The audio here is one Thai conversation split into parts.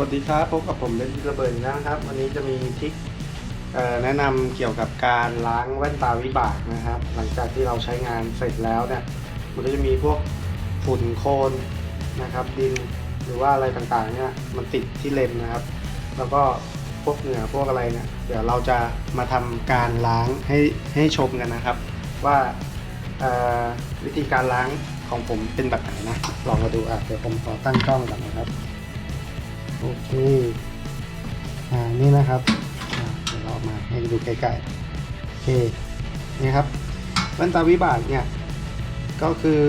วัสดีครับพบกับผมเบนซ์ระเบิดนะครับ วันนี้จะมีทิคแนะนำเกี่ยวกับการล้างแว่นตาวิบากนะครับ หลังจากที่เราใช้งานเสร็จแล้วเนี่ยมันก็จะมีพวกฝุ่นโคลนนะครับ ดินหรือว่าอะไรต่างๆเนี่ยมันติดที่เลนนะครับ แล้วก็พวกเหงื่อพวกอะไรเนี่ยเดี๋ยวเราจะมาทำการล้างให้ให้ชมกันนะครับ ว่าวิธีการล้างของผมเป็นแบบไหนนะลองมาดูอะเดี๋ยวผมขอตั้งกล้องก่อนนะครับ โอเค อ่า นี่นะครับเดี๋ยวเราเอามาให้ดูใกล้ๆ โอเค นี่ครับแว่นตาวิบากเนี่ย ก็คือ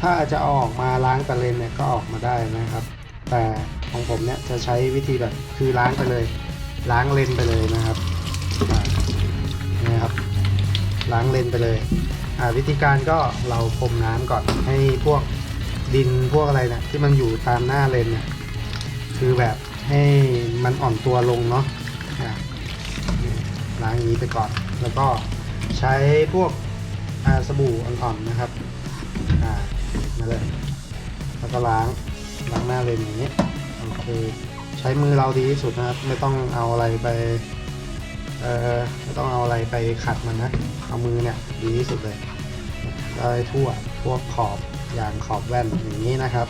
ถ้าจะเอาออกมาล้างแต่เลนเนี่ยก็ออกมาได้นะครับ แต่ของผมเนี่ยจะใช้วิธีแบบคือล้างไปเลย ล้างเลนไปเลยนะครับนี่ครับ ล้างเลนไปเลย อ่าวิธีการก็เราพรมน้ำก่อนให้พวกดินพวกอะไรเนี่ยที่มันอยู่ตามหน้าเลนเนี่ย คือแบบให้มันอ่อนตัวลงเนาะล้างอย่างนี้ไปก่อน แล้วก็ใช้พวกอาสบู่อ่อนๆนะครับมาเลยแล้วก็ล้างล้างหน้าเลนอย่างนี้โอเคใช้มือเราดีที่สุดนะครับ ไม่ต้องเอาอะไรไปเออไม่ต้องเอาอะไรไปขัดมันนะเอามือเนี่ยดีที่สุดเลยได้ทั่วพวกขอบอย่างขอบแว่นอย่างนี้นะครับ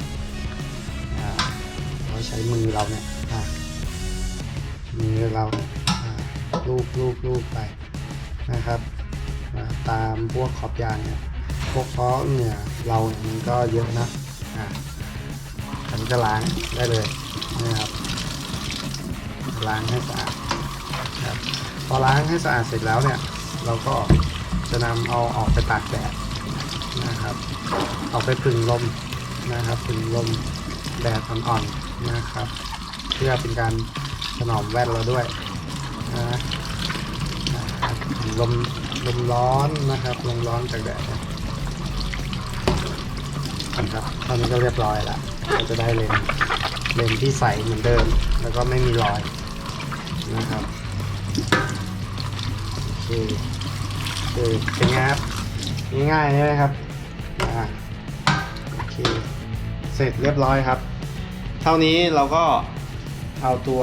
ใช้มือเราเนี่ยมือเราลูบลูบลูบไปนะครับ ตามพวกขอบยางเนี่ยพวกเพราะเหงื่อเราเนี่ยมันก็เยอะนะอะฉันก็ล้างได้เลยนะครับล้างให้สะอาดนะครับพอล้างให้สะอาดเสร็จแล้วเนี่ย เราก็จะนำเอาออกไปตากแดดนะครับ ออกไปผึ่งลมนะครับผึ่งลมแดดอ่อนๆนะครับ เพื่อเป็นการถนอมแว่นเราด้วยนะลมลมร้อนนะครับลมร้อนจากแดดนะครับตอนนี้ก็เรียบร้อยแล้วเราจะได้เลนเลนที่ใสเหมือนเดิม แล้วก็ไม่มีรอยนะครับโอเคโอเคเป็นไงครับง่ายๆใช่ไหมครับอ่าโอเคเสร็จเรียบร้อยครับ เท่านี้เราก็เอาตัว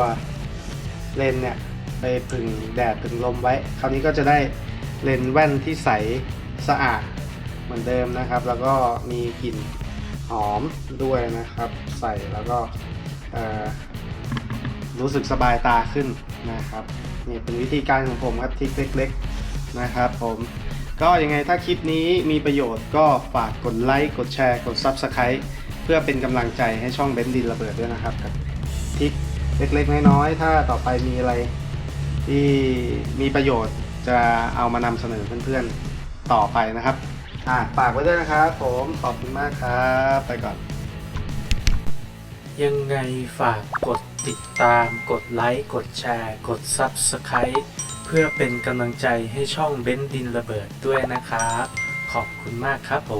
เลนเนี่ยไปผึ่งแดดผึ่งลมไว้ คราวนี้ก็จะได้เลนแว่นที่ใสสะอาดเหมือนเดิมนะครับ แล้วก็มีกลิ่นหอมด้วยนะครับ ใส่แล้วก็รู้สึกสบายตาขึ้นนะครับนี่เป็นวิธีการของผมครับทริคเล็กๆนะครับผมก็ยังไงถ้าคลิปนี้มีประโยชน์ก็ฝากกดไลค์กดแชร์กด Subscribe เพื่อเป็นกำลังใจให้ช่องเบนดินระเบิดด้วยนะครับกับทริคเล็กๆน้อยๆถ้าต่อไปมีอะไรที่มีประโยชน์จะเอามานำเสนอเพื่อนๆต่อไปนะครับอ่าฝากไว้ด้วยนะครับผมขอบคุณมากครับไปก่อน ยังไงฝากกดติดตาม กดไลค์กดแชร์ กด Subscribe เพื่อเป็นกำลังใจให้ช่องเบ้นดินระเบิดด้วยนะครับ ขอบคุณมากครับผม